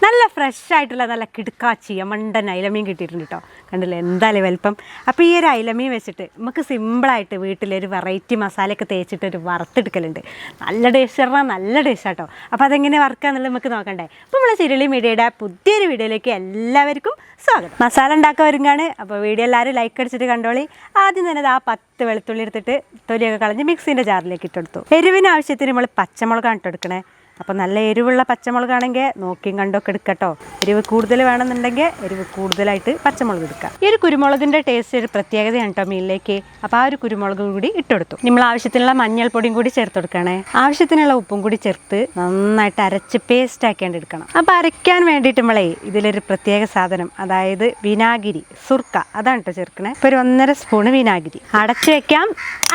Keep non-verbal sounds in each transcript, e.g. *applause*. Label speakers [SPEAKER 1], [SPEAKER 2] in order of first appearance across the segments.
[SPEAKER 1] നല്ല ഫ്രഷ് ആയിട്ടുള്ള നല്ല കിടുക്കാച്ചി മണ്ടൻ അയിലമീൻ കിട്ടിയിട്ടുണ്ട് കേട്ടോ കണ്ടില്ലേ? എന്തായാലും വലിപ്പം. അപ്പോൾ ഈ ഒരു അയിലമീൻ വെച്ചിട്ട് നമുക്ക് സിമ്പിളായിട്ട് വീട്ടിലൊരു വെറൈറ്റി മസാലയൊക്കെ തേച്ചിട്ട് ഒരു വറുത്തെടുക്കലുണ്ട്. നല്ല ടേസ്റ്റ് പറഞ്ഞാൽ നല്ല ടേസ്റ്റ് കേട്ടോ അപ്പോൾ അതെങ്ങനെ വറുക്കാന്നുള്ളത് നമുക്ക് നോക്കണ്ടേ. അപ്പോൾ നമ്മൾ ചിരളി മീഡിയയുടെ പുതിയൊരു വീഡിയോയിലേക്ക് എല്ലാവർക്കും സ്വാഗതം. മസാല ഉണ്ടാക്കാൻ വരുങ്ങാണ് അപ്പോൾ വീഡിയോ എല്ലാവരും ലൈക്ക് അടിച്ചിട്ട് കണ്ടോളി. ആദ്യം തന്നെ ആ പത്ത് വെളുത്തുള്ളി എടുത്തിട്ട് തൊലിയൊക്കെ കളഞ്ഞ് മിക്സിന്റെ ജാറിലേക്ക് ഇട്ടെടുത്തു എരിവിന് ആവശ്യത്തിന് നമ്മൾ പച്ചമുളകാണ് ഇട്ടെടുക്കണേ അപ്പോൾ നല്ല എരിവുള്ള പച്ചമുളകാണെങ്കിൽ നോക്കിയും കണ്ടൊക്കെ എടുക്കട്ടോ. എരിവ് കൂടുതൽ വേണമെന്നുണ്ടെങ്കിൽ എരിവ് കൂടുതലായിട്ട് പച്ചമുളക് എടുക്കാം. ഈ ഒരു കുരുമുളകിന്റെ ടേസ്റ്റ് ഒരു പ്രത്യേകതയാണ് കേട്ടോ മീനിലേക്ക്. അപ്പോൾ ആ ഒരു കുരുമുളക് കൂടി ഇട്ടെടുത്തു നമ്മൾ ആവശ്യത്തിനുള്ള മഞ്ഞൾപ്പൊടിയും കൂടി ചേർത്ത് കൊടുക്കണേ ആവശ്യത്തിനുള്ള ഉപ്പും കൂടി ചേർത്ത് നന്നായിട്ട് അരച്ച് പേസ്റ്റ് ആക്കേണ്ടി എടുക്കണം. അപ്പോൾ അരയ്ക്കാൻ വേണ്ടിയിട്ട് നമ്മളെ ഇതിലൊരു പ്രത്യേക സാധനം അതായത് വിനാഗിരി സുർക്ക അതാണ് കേട്ടോ ചേർക്കണേ. ഇപ്പോൾ ഒരു ഒന്നര സ്പൂണ് വിനാഗിരി. അടച്ചു വയ്ക്കാം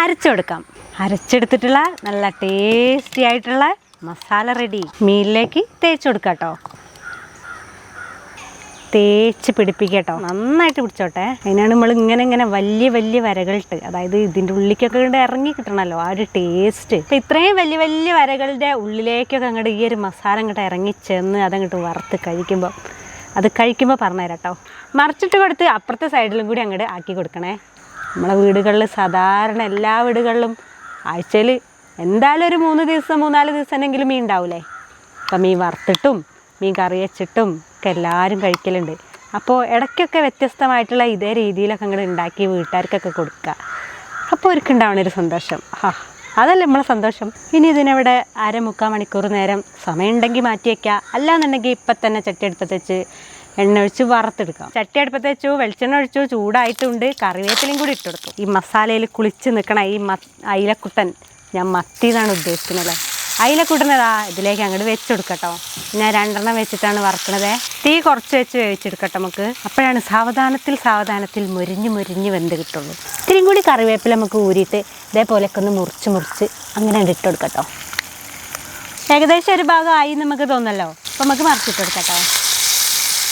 [SPEAKER 1] അരച്ചെടുക്കാം അരച്ചെടുത്തിട്ടുള്ള നല്ല ടേസ്റ്റി ആയിട്ടുള്ള മസാല റെഡി മീനിലേക്ക് തേച്ച് കൊടുക്കാം കേട്ടോ. തേച്ച് പിടിപ്പിക്കട്ടോ നന്നായിട്ട് പിടിച്ചോട്ടെ. അതിനാണ് നമ്മൾ ഇങ്ങനെ ഇങ്ങനെ വലിയ വലിയ വരകളിട്ട് അതായത് ഇതിന്റെ ഉള്ളിലേക്കൊക്കെ ഇങ്ങോട്ട് ഇറങ്ങി കിട്ടണമല്ലോ ആ ഒരു ടേസ്റ്റ് അപ്പം ഇത്രയും വലിയ വലിയ വരകളുടെ ഉള്ളിലേക്കൊക്കെ അങ്ങോട്ട് ഈ ഒരു മസാല അങ്ങോട്ട് ഇറങ്ങി ചെന്ന് അതങ്ങോട്ട് വറുത്ത് കഴിക്കുമ്പോൾ അത് കഴിക്കുമ്പോൾ പറഞ്ഞുതരാം കേട്ടോ. മറിച്ചിട്ട് കൊടുത്ത് അപ്പുറത്തെ സൈഡിലും കൂടി അങ്ങോട്ട് ആക്കി കൊടുക്കണേ. നമ്മളെ വീടുകളിൽ സാധാരണ എല്ലാ വീടുകളിലും ആഴ്ചയിൽ എന്തായാലും ഒരു മൂന്ന് ദിവസം മൂന്നാൽ ദിവസം എന്നെങ്കിലും മീൻ ഉണ്ടാവില്ലേ അപ്പം മീൻ വറുത്തിട്ടും മീൻ കറി വെച്ചിട്ടും ഒക്കെ എല്ലാവരും കഴിക്കലുണ്ട്. അപ്പോൾ ഇടയ്ക്കൊക്കെ വ്യത്യസ്തമായിട്ടുള്ള ഇതേ രീതിയിലൊക്കെ അങ്ങോട്ട് ഉണ്ടാക്കി വീട്ടുകാർക്കൊക്കെ കൊടുക്കുക. അപ്പോൾ അവർക്ക് ഉണ്ടാവണ ഒരു സന്തോഷം. ഹാ അതല്ല നമ്മളെ സന്തോഷം. ഇനി ഇതിനവിടെ അര മുക്കാൽ മണിക്കൂർ നേരം സമയമുണ്ടെങ്കിൽ മാറ്റി വയ്ക്കുക. അല്ലാന്നുണ്ടെങ്കിൽ ഇപ്പം തന്നെ ചട്ടി അടുപ്പത്ത് വെച്ച് എണ്ണ ഒഴിച്ച് വറുത്തെടുക്കാം ചട്ടി അടുപ്പത്ത് വെച്ചു വെളിച്ചെണ്ണ ഒഴിച്ചു ചൂടായിട്ടുണ്ട്. കറിവേപ്പിലയും കൂടി ഇട്ടെടുത്തു ഈ മസാലയിൽ കുളിച്ച് നിൽക്കണ ഈ മ അയിലക്കുട്ടൻ ഞാൻ മത്തി എന്നാണ് ഉദ്ദേശിക്കുന്നത് കൂട്ടുന്നതാ ഇതിലേക്ക് അങ്ങോട്ട് വെച്ചെടുക്കട്ടോ. ഞാൻ രണ്ടെണ്ണം വെച്ചിട്ടാണ് വറുക്കണത്. തീ കുറച്ച് വെച്ച് വേവിച്ചെടുക്കട്ടെ നമുക്ക്. അപ്പോഴാണ് സാവധാനത്തിൽ സാവധാനത്തിൽ മുരിഞ്ഞ് മുരിഞ്ഞ് വെന്ത് കിട്ടുള്ളൂ. ഇത്തിരിയും കൂടി കറിവേപ്പില നമുക്ക് ഊരിയിട്ട് ഇതേപോലെയൊക്കെ ഒന്ന് മുറിച്ച് മുറിച്ച് അങ്ങനെ ഇട്ടെടുക്കട്ടോ. ഏകദേശം ഒരു ഭാഗം ആയി നമുക്ക് തോന്നല്ലോ. അപ്പം നമുക്ക് മറിച്ചിട്ടെടുക്കട്ടോ.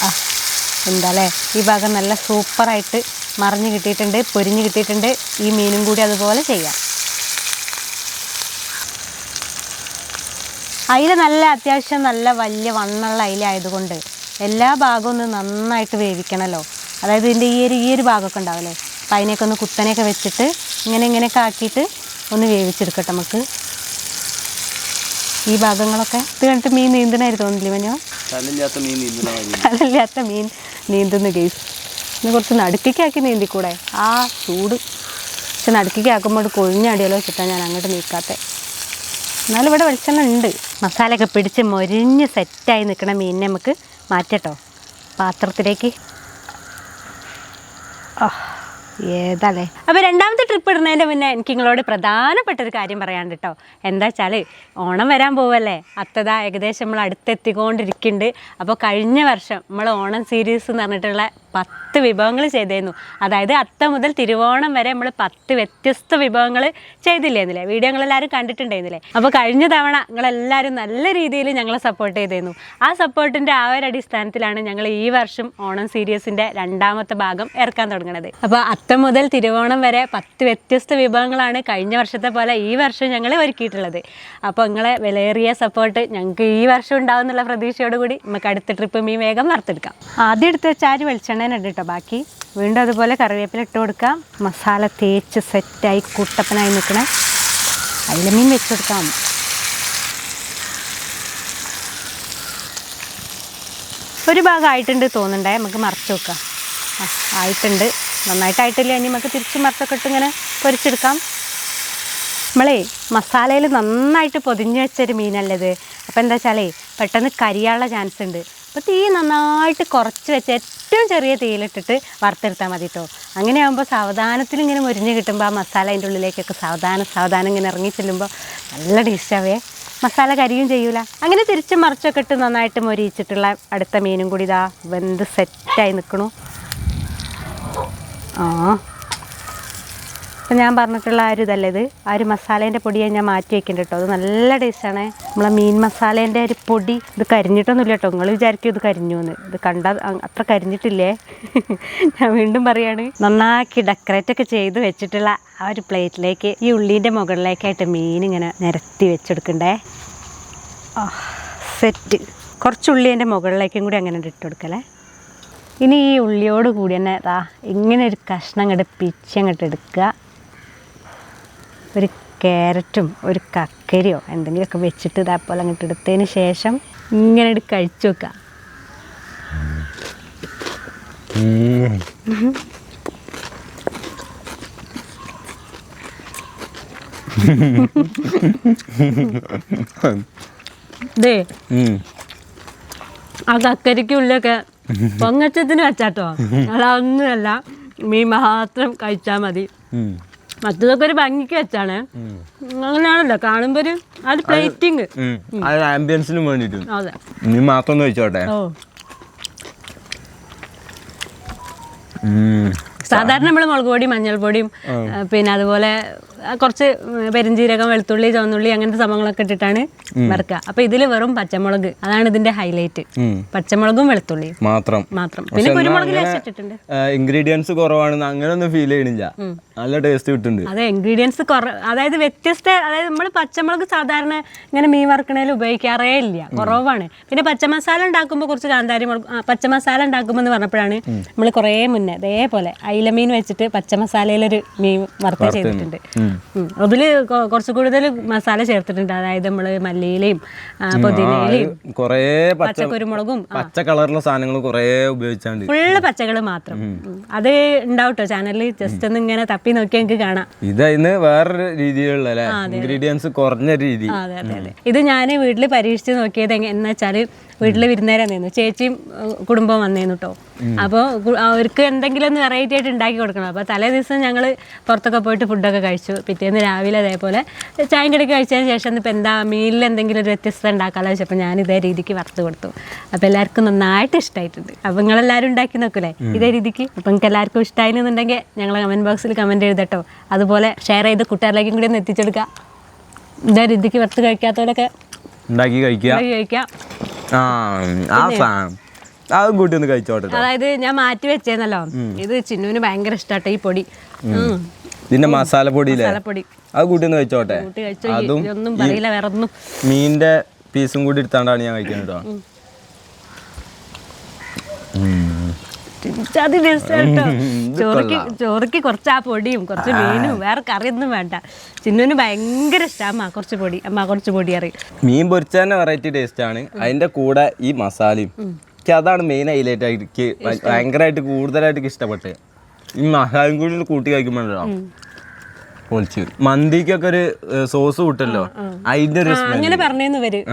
[SPEAKER 1] ആ എന്താല്ലേ ഈ ഭാഗം നല്ല സൂപ്പറായിട്ട് മറിഞ്ഞ് കിട്ടിയിട്ടുണ്ട് പൊരിഞ്ഞ് കിട്ടിയിട്ടുണ്ട്. ഈ മീനും കൂടി അതുപോലെ ചെയ്യാം. അയില നല്ല അത്യാവശ്യം നല്ല വലിയ വണ്ണുള്ള അയില ആയതുകൊണ്ട് എല്ലാ ഭാഗവും ഒന്ന് നന്നായിട്ട് വേവിക്കണമല്ലോ അതായത് ഇതിന്റെ ഈ ഒരു ഈ ഒരു ഭാഗമൊക്കെ ഉണ്ടാവില്ലേ? അപ്പം അതിനെയൊക്കെ ഒന്ന് കുത്തനെയൊക്കെ വെച്ചിട്ട് ഇങ്ങനെ ഇങ്ങനെയൊക്കെ ആക്കിയിട്ട് ഒന്ന് വേവിച്ചെടുക്കട്ടെ നമുക്ക്. ഈ ഭാഗങ്ങളൊക്കെ. ഇത് കണ്ടിട്ട് മീൻ നീന്തണമായിരുന്നു തോന്നില്ലേ മനോ
[SPEAKER 2] തലയില്ലാത്ത മീൻ
[SPEAKER 1] നീന്തുന്നു ഗേസ്. ഇന്ന് കുറച്ച് നടുക്കിക്കാക്കി നീന്തിക്കൂടെ? ആ ചൂട്. പക്ഷെ നടുക്കിക്കാക്കുമ്പോൾ കൊഴിഞ്ഞടിയല്ലോ ചിട്ടാ ഞാൻ അങ്ങോട്ട് നീക്കാത്തെ. എന്നാലും ഇവിടെ വെളിച്ചെണ്ണ ഉണ്ട്. മസാലയൊക്കെ പിടിച്ച് മൊരിഞ്ഞ് സെറ്റായി നിൽക്കണ മീനിനെ നമുക്ക് മാറ്റട്ടോ പാത്രത്തിലേക്ക്. ഏതാല്ലേ? അപ്പോൾ രണ്ടാമത്തെ ട്രിപ്പ് ഇടുന്നതിന്റെ മുന്നേ എനിക്ക് നിങ്ങളോട് പ്രധാനപ്പെട്ട ഒരു കാര്യം പറയാണ്ട് കേട്ടോ. എന്താ വെച്ചാൽ ഓണം വരാൻ പോവല്ലേ? അത്തതാ ഏകദേശം നമ്മൾ അടുത്തെത്തിക്കൊണ്ടിരിക്കുന്നുണ്ട്. അപ്പോൾ കഴിഞ്ഞ വർഷം നമ്മൾ ഓണം സീരീസ് എന്ന് പറഞ്ഞിട്ടുള്ള പത്ത് വിഭവങ്ങൾ ചെയ്തിരുന്നു അതായത് അത്ത മുതൽ തിരുവോണം വരെ നമ്മൾ പത്ത് വ്യത്യസ്ത വിഭവങ്ങൾ ചെയ്തില്ലേന്നില്ലേ? വീഡിയോ നിങ്ങളെല്ലാവരും കണ്ടിട്ടുണ്ടായിരുന്നില്ലേ? അപ്പോൾ കഴിഞ്ഞ തവണ നിങ്ങളെല്ലാവരും നല്ല രീതിയിൽ ഞങ്ങളെ സപ്പോർട്ട് ചെയ്തിരുന്നു ആ സപ്പോർട്ടിന്റെ ആ ഒരു അടിസ്ഥാനത്തിലാണ് ഞങ്ങൾ ഈ വർഷം ഓണം സീരീസിന്റെ രണ്ടാമത്തെ ഭാഗം ഇറക്കാൻ തുടങ്ങുന്നത് അപ്പോൾ അത്ത മുതൽ തിരുവോണം വരെ പത്ത് വ്യത്യസ്ത വിഭവങ്ങളാണ് കഴിഞ്ഞ വർഷത്തെ പോലെ ഈ വർഷം ഞങ്ങൾ ഒരുക്കിയിട്ടുള്ളത്. അപ്പോൾ നിങ്ങളെ വിലയേറിയ സപ്പോർട്ട് ഞങ്ങൾക്ക് ഈ വർഷം ഉണ്ടാവും എന്നുള്ള പ്രതീക്ഷയോടുകൂടി നമുക്ക് അടുത്ത ട്രിപ്പ് മീ വേഗം വറുത്തെടുക്കാം. ആദ്യം എടുത്ത് വെച്ചാൽ വെളിച്ചെണ്ണ ഉണ്ട് കേട്ടോ ബാക്കി. വീണ്ടും അതുപോലെ കറിവേപ്പില ഇട്ട് കൊടുക്കാം. മസാല തേച്ച് സെറ്റായി കൂട്ടപ്പനായി നിൽക്കണേ. അതിൽ മീൻ വെച്ച് വെച്ചെടുക്കാം ഒരു ഭാഗമായിട്ടുണ്ട് തോന്നുന്നുണ്ടേ. നമുക്ക് മറച്ചു വെക്കാം. ആയിട്ടുണ്ട്. നന്നായിട്ടായിട്ടില്ല? ഇനി നമുക്ക് തിരിച്ച് മറച്ചൊക്കെ ഇട്ട് ഇങ്ങനെ പൊരിച്ചെടുക്കാം. നമ്മളേ മസാലയിൽ നന്നായിട്ട് പൊതിഞ്ഞ് വെച്ചൊരു മീനല്ലത് അപ്പോൾ എന്താ വെച്ചാലേ പെട്ടെന്ന് കരിയാനുള്ള ചാൻസ് ഉണ്ട്. അപ്പോൾ തീ നന്നായിട്ട് കുറച്ച് വെച്ച് ഏറ്റവും ചെറിയ തീയിലിട്ടിട്ട് വറുത്തെടുത്താൽ മതി കേട്ടോ അങ്ങനെ ആകുമ്പോൾ സാവധാനത്തിൽ ഇങ്ങനെ മുരിഞ്ഞ് കിട്ടുമ്പോൾ ആ മസാല അതിന്റെ ഉള്ളിലേക്കൊക്കെ സാവധാനം സാവധാനം ഇങ്ങനെ ഇറങ്ങി ചെല്ലുമ്പോൾ നല്ല ടേസ്റ്റാവേ മസാല കരിയും ചെയ്യൂല. അങ്ങനെ തിരിച്ച് മറിച്ചൊക്കെ ഇട്ട് നന്നായിട്ട് മൊരിയിച്ചിട്ടുള്ള അടുത്ത മീനും കൂടി ഇതാ വെന്ത് സെറ്റായി നിൽക്കണു ആ. അപ്പം ഞാൻ പറഞ്ഞിട്ടുള്ള ആ ഒരു ഇതല്ല ഇത്? ആ ഒരു മസാലേന്റെ പൊടി ഞാൻ മാറ്റി വെക്കുന്നുണ്ട് കേട്ടോ അത് നല്ല ടേസ്റ്റാണ് നമ്മളെ മീൻ മസാലേന്റെ ഒരു പൊടി ഇത് കരിഞ്ഞിട്ടൊന്നുമില്ല കേട്ടോ നിങ്ങൾ വിചാരിക്കും ഇത് കരിഞ്ഞു എന്ന് ഇത് കണ്ട അത്ര കരിഞ്ഞിട്ടില്ലേ? *laughs* ഞാൻ വീണ്ടും പറയാണ്. നന്നാക്കി ഡെക്കറേറ്റ് ഒക്കെ ചെയ്ത് വെച്ചിട്ടുള്ള ആ ഒരു പ്ലേറ്റിലേക്ക് ഈ ഉള്ളീന്റെ മുകളിലേക്കായിട്ട് മീൻ ഇങ്ങനെ നിരത്തി വെച്ചെടുക്കണ്ടേ? സെറ്റ് കുറച്ച് ഉള്ളി എന്റെ മുകളിലേക്കും കൂടി അങ്ങനെ ഇട്ട് കൊടുക്കലേ ഇനി ഈ ഉള്ളിയോട് കൂടി തന്നെ ഇങ്ങനെ ഒരു കഷ്ണം അങ്ങോട്ട് പിച്ച് എടുക്കുക. ഒരു ക്യാരറ്റും ഒരു കക്കരിയോ എന്തെങ്കിലുമൊക്കെ വെച്ചിട്ട് ഇതേപോലെ അങ്ങോട്ട് എടുത്തതിന് ശേഷം ഇങ്ങനെ കഴിച്ചു വെക്കുക ആ കക്കരിക്ക് ഉള്ളിലൊക്കെ പൊങ്ങച്ചത്തിന് വെച്ചാട്ടോ. അതൊന്നുമല്ല മീൻ മാത്രം കഴിച്ചാൽ മതി. മറ്റതൊക്കെ ഒരു ഭംഗിക്ക് വെച്ചാണ്. അങ്ങനെയാണല്ലോ കാണുമ്പോ ഒരു അത് പ്ലേറ്റിങ്
[SPEAKER 3] ആംബിയൻസിനും വേണ്ടിട്ട്. നീ മാത്രം
[SPEAKER 1] ഓ. സാധാരണ നമ്മൾ മുളക് പൊടിയും മഞ്ഞൾപ്പൊടിയും പിന്നെ അതുപോലെ കുറച്ച് പെരിഞ്ചീരകം വെളുത്തുള്ളി ചുവന്നുള്ളി അങ്ങനത്തെ സംഭവങ്ങളൊക്കെ ഇട്ടിട്ടാണ് വറുക്കുക. അപ്പൊ ഇതിൽ വെറും പച്ചമുളക്. അതാണ് ഇതിന്റെ ഹൈലൈറ്റ് പച്ചമുളകും വെളുത്തുള്ളിയും.
[SPEAKER 3] മാത്രം.
[SPEAKER 1] മാത്രം. പിന്നെ കുരുമുളക് ഇട്ടിട്ടുണ്ട്.
[SPEAKER 3] ഇൻഗ്രീഡിയൻസ് കുറവാണെന്ന് അങ്ങനെ ഒന്നും ഫീൽ ചെയ്യണില്ല നല്ല ടേസ്റ്റ് കിട്ടുന്നുണ്ട്.
[SPEAKER 1] അതെ ഇൻഗ്രീഡിയൻസ് അതായത് വ്യത്യസ്ത അതായത് നമ്മൾ പച്ചമുളക് സാധാരണ ഇങ്ങനെ മീൻ വറുക്കണേൽ ഉപയോഗിക്കാറേ ഇല്ല. കുറവാണ്. പിന്നെ പച്ചമസാല ഉണ്ടാക്കുമ്പോൾ കുറച്ച് കാന്താരി മുളക് പച്ചമസാല ഉണ്ടാക്കുമ്പോൾ എന്ന് പറഞ്ഞപ്പോഴാണ് നമ്മൾ കുറേ മുന്നേ അതേപോലെ അയിലമീൻ വെച്ചിട്ട് പച്ചമസാലയിലൊരു മീൻ വറുത്ത ചെയ്തിട്ടുണ്ട്. അതിൽ കുറച്ചു കൂടുതൽ മസാല ചേർത്തിട്ടുണ്ട്. അതായത് നമ്മൾ മല്ലിയിലയും പുതിനയിലയും
[SPEAKER 3] കൊറേ പച്ച
[SPEAKER 1] പച്ചക്കുരുമുളകും
[SPEAKER 3] പച്ച കളറുള്ള സാധനങ്ങൾ കുറേ ഉപയോഗിച്ചാണ്ട്
[SPEAKER 1] ഫുള്ള് പച്ചകൾ മാത്രം. അത് ഉണ്ടാവട്ടോ ചാനലിൽ ജസ്റ്റ് ഒന്ന് ഇങ്ങനെ തപ്പി നോക്കി എനിക്ക് കാണാം.
[SPEAKER 3] ഇതതിന് വേറൊരു രീതിയിലുള്ള ഇൻഗ്രീഡിയൻസ് കുറഞ്ഞ രീതി.
[SPEAKER 1] അതെ അതെ ഇത് ഞാൻ വീട്ടിൽ പരീക്ഷിച്ച് നോക്കിയത് എന്ന് വെച്ചാൽ വീട്ടിൽ വിരുന്നേരം നിന്നു ചേച്ചിയും കുടുംബം വന്നേന്നു കേട്ടോ അപ്പോൾ അവർക്ക് എന്തെങ്കിലും ഒന്ന് വെറൈറ്റി ആയിട്ട് ഉണ്ടാക്കി കൊടുക്കണം. അപ്പോൾ തലേ ദിവസം ഞങ്ങൾ പുറത്തൊക്കെ പോയിട്ട് ഫുഡൊക്കെ കഴിച്ചു. പിറ്റേന്ന് രാവിലെ അതേപോലെ ചായം കടിക്ക് കഴിച്ചതിന് ശേഷം ഇപ്പം എന്താ മീനിൽ എന്തെങ്കിലും ഒരു വ്യത്യസ്തത ഉണ്ടാക്കാമെന്ന് വെച്ചപ്പോൾ ഞാൻ ഇതേ രീതിക്ക് വറുത്ത് കൊടുത്തു. അപ്പോൾ എല്ലാവർക്കും നന്നായിട്ട് ഇഷ്ടമായിട്ടുണ്ട് അപ്പോൾ നിങ്ങളെല്ലാവരും ഉണ്ടാക്കി നോക്കൂലേ? ഇതേ രീതിക്ക്. അപ്പോൾ നിങ്ങൾക്ക് എല്ലാവർക്കും ഇഷ്ടമായിരുന്നുണ്ടെങ്കിൽ ഞങ്ങൾ കമന്റ് ബോക്സിൽ കമന്റ് എഴുതട്ടോ. അതുപോലെ ഷെയർ ചെയ്ത് കൂട്ടുകാരിലേക്കും കൂടി ഒന്ന് എത്തിച്ചെടുക്കുക. ഇതേ രീതിക്ക് വറുത്ത് കഴിക്കാത്തവരൊക്കെ
[SPEAKER 3] ഉണ്ടാക്കി
[SPEAKER 1] കഴിക്കാം കഴിക്കാം
[SPEAKER 3] ആ ആ സാധനം അതും കൂട്ടി ഒന്ന് കഴിച്ചോട്ടെ
[SPEAKER 1] അതായത് ഞാൻ മാറ്റി വെച്ചേന്നല്ലോ. ഇത് ചിന്നുവിന് ഭയങ്കര ഇഷ്ടാട്ടോ ഈ പൊടി.
[SPEAKER 3] ഇതിന്റെ മസാലപ്പൊടിയില്ലേ
[SPEAKER 1] മസാലപ്പൊടി.
[SPEAKER 3] അത് കൂട്ടി ഒന്ന് കഴിച്ചോട്ടെ. അതും
[SPEAKER 1] പറയില്ല വേറെ ഒന്നും
[SPEAKER 3] മീനിന്റെ പീസും കൂടി എടുത്താണ്ടാണ് ഞാൻ കഴിക്കുന്നത് കേട്ടോ
[SPEAKER 1] അത് ചോറക്ക് കുറച്ച് ആ പൊടിയും കുറച്ച് മീനും വേറെ കറിയൊന്നും വേണ്ട. ചിന്നുവിന് ഭയങ്കര ഇഷ്ടം അമ്മ കുറച്ച് പൊടി അമ്മ കുറച്ച് പൊടി അറിയും
[SPEAKER 3] മീൻ പൊരിച്ച തന്നെ വെറൈറ്റി ടേസ്റ്റ് ആണ് അതിന്റെ കൂടെ ഈ മസാലയും. എനിക്ക് അതാണ് മെയിൻ ഹൈലൈറ്റ് ആയിട്ട് ഭയങ്കരമായിട്ട് കൂടുതലായിട്ട് ഇഷ്ടപ്പെട്ടത്. ഈ മസാലയും കൂടി കൂട്ടി കഴിക്കുമ്പോഴല്ലോ പൊളിച്ച്. മന്തിക്കൊക്കെ ഒരു സോസ് കൂട്ടല്ലോ. അതിന്റെ ഒരു.
[SPEAKER 1] അങ്ങനെ പറഞ്ഞു വരും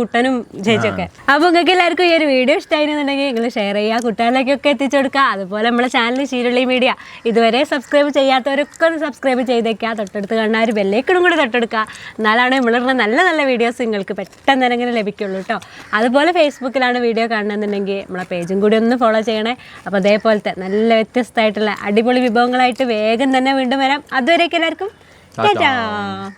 [SPEAKER 1] കുട്ടനും ചേച്ചിയൊക്കെ. അപ്പൊ നിങ്ങൾക്ക് എല്ലാവർക്കും ഈ ഒരു വീഡിയോ ഇഷ്ടമായിരുന്നുണ്ടെങ്കിൽ നിങ്ങൾ ഷെയർ ചെയ്യുക കുട്ടികളിലേക്കൊക്കെ എത്തിച്ചു കൊടുക്കുക. അതുപോലെ നമ്മുടെ ചാനൽ ശീരുള്ളി മീഡിയ ഇതുവരെ സബ്സ്ക്രൈബ് ചെയ്യാത്തവരൊക്കെ ഒന്ന് സബ്സ്ക്രൈബ് ചെയ്തേക്കുക. തൊട്ടടുത്ത് കാണാൻ ഒരു ബെല്ലേക്കിടും കൂടി തൊട്ടെടുക്കുക. എന്നാലാണ് നമ്മളിടുന്ന നല്ല നല്ല വീഡിയോസ് നിങ്ങൾക്ക് പെട്ടെന്ന് തന്നെ ഇങ്ങനെ ലഭിക്കുള്ളൂ കേട്ടോ അതുപോലെ ഫേസ്ബുക്കിലാണ് വീഡിയോ കാണണമെന്നുണ്ടെങ്കിൽ നമ്മളെ പേജും കൂടി ഒന്ന് ഫോളോ ചെയ്യണേ. അപ്പോൾ അതേപോലത്തെ നല്ല വ്യത്യസ്തമായിട്ടുള്ള അടിപൊളി വിഭവങ്ങളായിട്ട് വേഗം തന്നെ വീണ്ടും വരാം. അതുവരേക്കും എല്ലാവർക്കും 蛋蛋